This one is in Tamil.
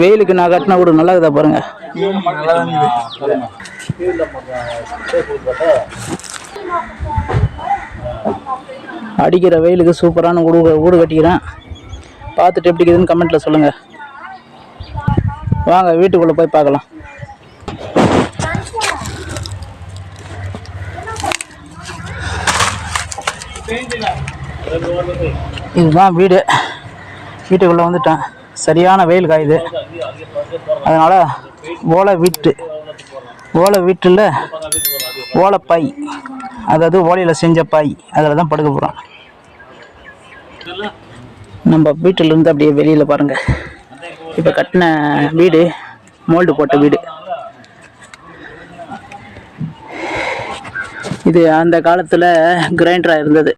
வெயிலுக்கு நான் கட்டின வீடு நல்லா இருக்குதா பாருங்க. அடிக்கிற வெயிலுக்கு சூப்பரான வீடு வீடு கட்டிக்கிறேன். பார்த்துட்டு எப்படி இருக்குதுன்னு கமெண்ட்டில் சொல்லுங்கள் வாங்க வீட்டுக்குள்ளே போய் பார்க்கலாம். இதுதான் வீடு. வீட்டுக்குள்ளே வந்துட்டேன். சரியான வெயில் காயுது. அதனால் ஓலை வீட்டு ஓலை வீட்டில் ஓலைப்பாய் அதாவது ஓலையில் செஞ்ச பாய் அதில் தான் படுக்க போகிறோம் நம்ம வீட்டிலேருந்து அப்படியே வெளியில் பாருங்கள் இப்போ கட்டின வீடு மோல்டு போட்ட வீடு. இது அந்த காலத்தில் கிரைண்டராக இருந்தது.